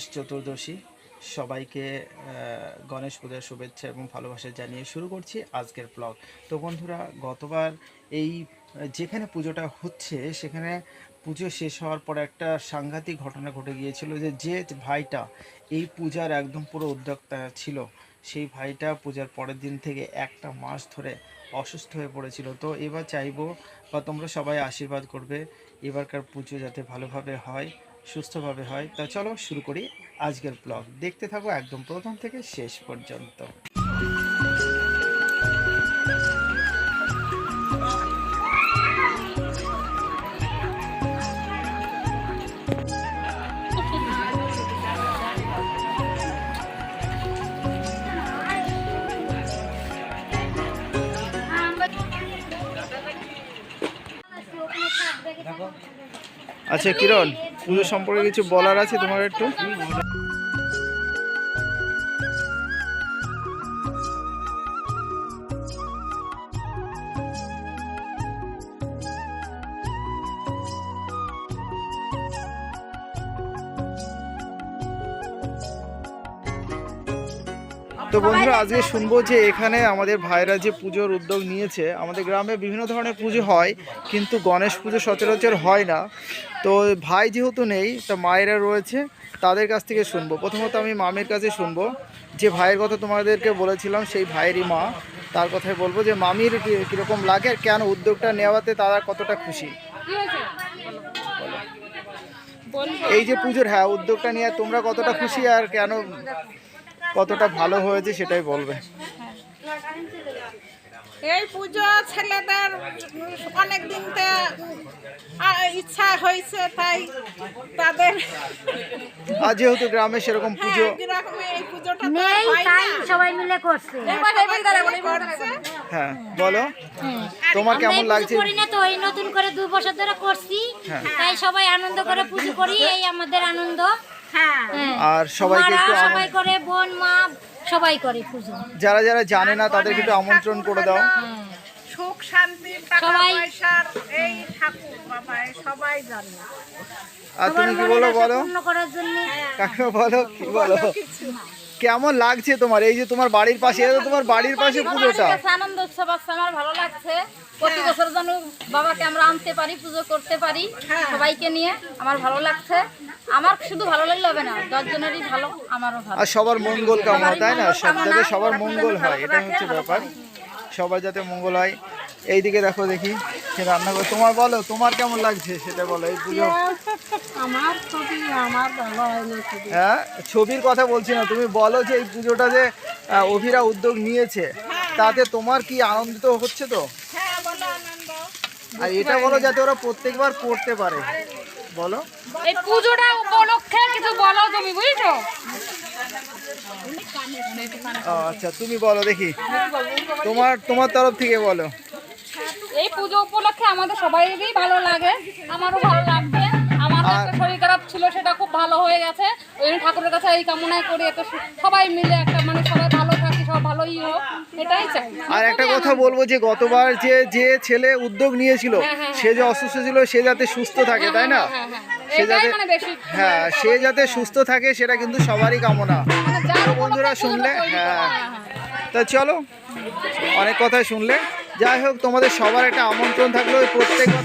গণেশ চতুর্দশী। সবাইকে গণেশ পূজার শুভেচ্ছা এবং ভালোবাসা জানিয়ে শুরু করছি আজকের ব্লগ তো বন্ধুরা, গতবার এই, যেখানে পুজোটা হচ্ছে, সেখানে পুজো শেষ হওয়ার পর একটা সাংঘাতিক ঘটনা ঘটে গিয়েছিল যে যে ভাইটা এই পূজার একদম পুরো উদ্যোক্তা ছিল, সেই ভাইটা পূজার পরের দিন থেকে একটা মাস ধরে অসুস্থ হয়ে পড়েছিল। তো এবার চাইব বা তোমরা সবাই আশীর্বাদ করবে, এবারকার পুজো যাতে ভালোভাবে হয়। সুস্থভাবে হয়। তা চলো শুরু করি আজকের ব্লগ দেখতে থাকো একদম প্রথম থেকে শেষ পর্যন্ত। আচ্ছা কিরণ? পুজো সম্পর্কে কিছু বলার আছে তোমার একটু? তো বন্ধুরা, আজকে শুনব যে এখানে আমাদের ভাইরা যে পুজোর উদ্যোগ নিয়েছে, আমাদের গ্রামে বিভিন্ন ধরনের পুজো হয়, কিন্তু গণেশ পুজো সচরাচর হয় না। তো ভাই যেহেতু নেই, তা মায়েরা রয়েছে, তাদের কাছ থেকে শুনব। প্রথমত আমি মামির কাছে শুনব, যে ভাইয়ের কথা তোমাদেরকে বলেছিলাম, সেই ভাইয়েরই মা। তার কথাই বলব যে, মামির কীরকম লাগে আর কেন উদ্যোগটা নেওয়াতে তারা কতটা খুশি? এই যে পুজোর হ্যাঁ উদ্যোগটা নিয়ে তোমরা কতটা খুশি আর কেন কতটা ভালো হয়েছে সেটাই বলবে এই পুজো ছেলেদের অনেক দিন ইচ্ছা হয়েছে তাই তাদের আর যেহেতু গ্রামে সেরকম পুজো হ্যাঁ, হয়। সবাই মিলে করছে। হ্যাঁ বলো তোমার কেমন লাগছে করি না তো এই নতুন করে দুই বছর ধরে করছি হ্যাঁ। তাই সবাই আনন্দ করে পুজো করি এই আমাদের আনন্দ হ্যাঁ হ্যাঁ। আর সবাইকে একটু সবাই করে বোন মা সবাই করে পুজো। যারা যারা জানে না তাদেরকে একটু আমন্ত্রণ করে দাও। হ্যাঁ। সুখ শান্তি টাকা সবাই- পয়সার এই ঠাকুর বাবা সবাই জানে। আর তুমি কি বলো বলো? কাকে বলো কি বলো কেমন লাগছে তোমার? এই যে তোমার বাড়ির পাশে এটা তোমার বাড়ির পাশে পুজোটা। আনন্দ উৎসব আছে আমার ভালো লাগছে। প্রতি বছর যেন বাবাকে আমরা আনতে পারি পুজো করতে পারি সবাইকে নিয়ে আমার ভালো লাগছে। আমার শুধু ভালো লাগলে হবে না দশজনেরই ভালো আমারও ভালো। আর সবার মঙ্গল কামনা তাই না? সব যাতে সবার মঙ্গল হয় এটাই হচ্ছে ব্যাপার। সবার যাতে মঙ্গল হয়। এইদিকে দেখো দেখি সে রান্না করে তোমার বলো তোমার কেমন লাগছে সেটা বলো এই পুজো? আমার ছবি আমার ভালো হয় না হ্যাঁ? ছবির কথা বলছি না তুমি বলো যে এই পুজোটা যে অভিরা উদ্যোগ নিয়েছে তাতে তোমার কি আনন্দিত হচ্ছে তো? হ্যাঁ আর এটা বলো যাতে ওরা প্রত্যেকবার করতে পারে। বলো। এই পুজোটা উপলক্ষে কিছু বলো তুমি বুঝছ? আচ্ছা তুমি বলো দেখি। তোমার তোমার তরফ থেকে বলো। এই পুজো উপলক্ষে আমাদের সবাইরই ভালো লাগে। আমারও ভালো লাগবে আমার একটা শরীর খারাপ ছিল সেটা খুব ভালো হয়ে গেছে। ওই ঠাকুরের কাছে এই কামনাই করি সু- সবাই মিলে একটা মানে সবাই ভালোই হোক এটাই চাই। আর একটা কথা বলব যে গতবার যে যে ছেলে উদ্যোগ নিয়েছিল সে যে অসুস্থ ছিল সে যাতে সুস্থ থাকে তাই না? হ্যাঁ হ্যাঁ সে যাতে মানে হ্যাঁ সে যাতে সুস্থ থাকে সেটা কিন্তু সবারই কামনা। মানে বন্ধুরা শুনলে হ্যাঁ হ্যাঁ, হ্যাঁ। তা চলো অনেক কথাই শুনলে। যাই হোক তোমাদের সবার একটা আমন্ত্রণ থাকল ওই প্রত্যেকবার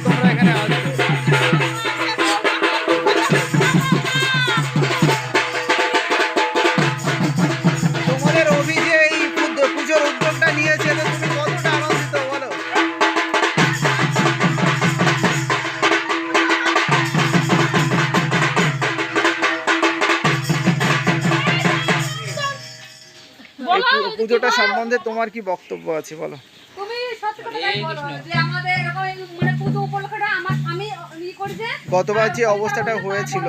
পুজোটা সম্বন্ধে তোমার কি বক্তব্য আছে বলো? তুমি সত্যি কথাটাই বলো যে আমাদের এরকম এই মানে পুজো উপলক্ষটা আমার আমি ই করি যে গতবার যে অবস্থাটা হয়েছিল।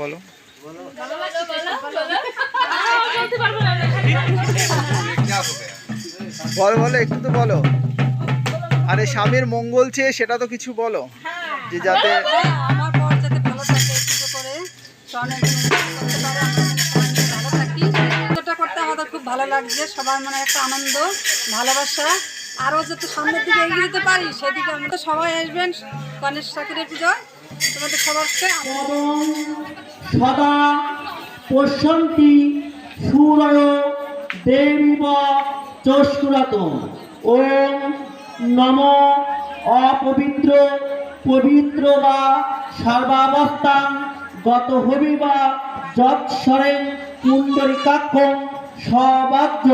বলো। বলো বলো একটু তো বলো। আরে স্বামীর মঙ্গল চেয়ে সেটা তো কিছু বলো। যে যাতে আমার বর যাতে ভালো থাকে করে করতে খুব ভালো লাগছে, সবার মনে একটা আনন্দ, ভালোবাসা আরও যাতে সামনের দিকে এগিয়ে যেতে পারি, সেদিকে আমরা সবাই আসবেন, গণেশ ঠাকুরের পুজো তোমাদের আমন্ত্রণ। সদা পশ্যন্তি সূরয় দেবীব চস্কুরাত ওম নম অপবিত্র পবিত্র বা সর্বাবস্থান গত হবিবা যৎসরে কুণ্ডরিকাক্ষম সবাজ্য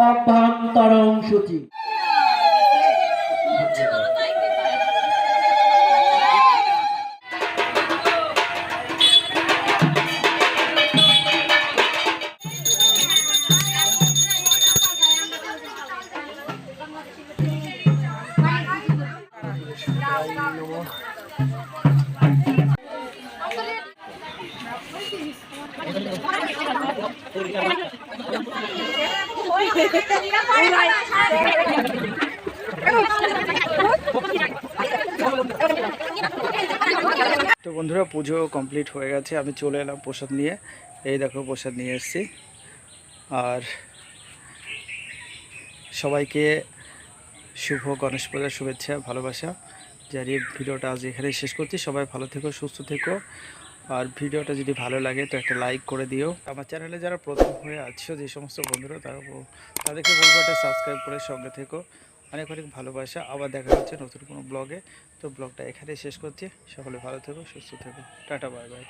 অভ্যন্তরং সূচি তো বন্ধুরা, পুজো কমপ্লিট হয়ে গেছে। আমি চলে এলাম প্রসাদ নিয়ে। এই দেখো, প্রসাদ নিয়ে এসেছি। আর সবাইকে শুভ গণেশ পূজার শুভেচ্ছা, ভালোবাসা। জানিয়ে ভিডিওটা আজ এখানে শেষ করছি। সবাই ভালো থেকো, সুস্থ থেকো। আর ভিডিওটা যদি ভালো লাগে, তো একটা লাইক করে দিও। আমার চ্যানেলে যারা প্রথম হয়ে আছো, যে সমস্ত বন্ধুরা, তারা তাদেরকে বলব একটা সাবস্ক্রাইব করে সঙ্গে থেকো। অনেক অনেক ভালোবাসা। আবার দেখা হচ্ছে নতুন কোনো ব্লগে তো ব্লগটা এখানে শেষ করছি। সকলে ভালো থেকো, সুস্থ থেকো। Tata bye bye